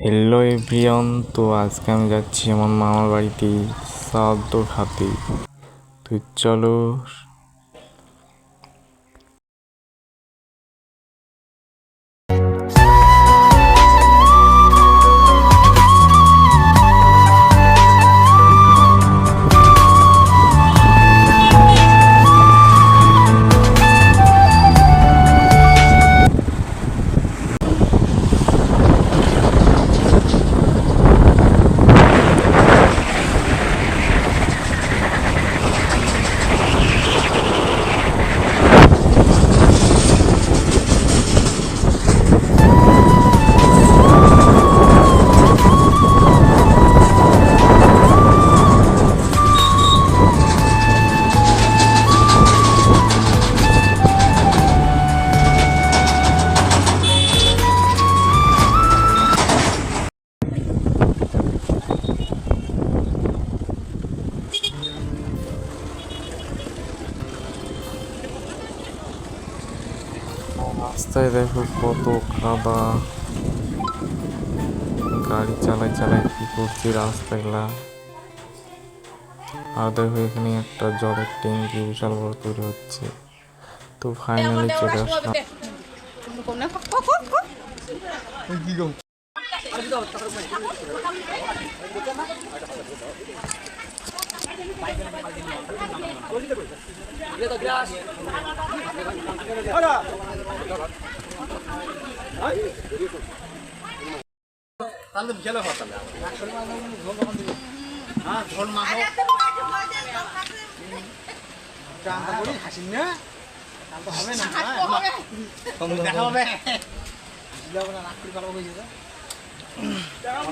Hello everyone তো আজকে আমি যাচ্ছি আমার মামার বাড়িতে সাদ্য খাতে তো চলো রাস্তায় দেখো কত কাদা। গাড়ি চালায় চালায় কি করছি রাস্তাগুলা আর দেখো এখানে একটা জলের ট্যাঙ্কি বিশাল বড় তৈরি হচ্ছে। তো ফাইনালি চলে আসলাম। তাহলে বিকেলে কথা হ্যাঁ। ঝোল মাখো কামটা করি হাসিন না কামটা হবে না দেখা হবে। না রাগ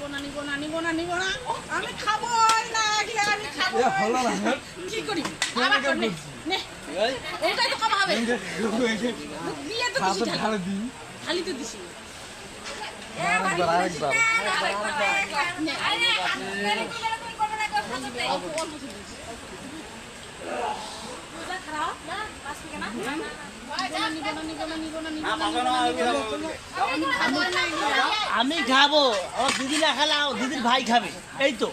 নিবো না, নিবো না, নিবো না, নিবো না। আমি খাব না গেলে আমি খাব। কি করি? আবার নে, নে। ওটাই তো খাওয়া হবে। দিয়ে তো দিছি। ঢালি। তো দিছি। নে, অল্প আমি খাব। আমার দিদি না খেলে দিদির ভাই খাবে। এই তো।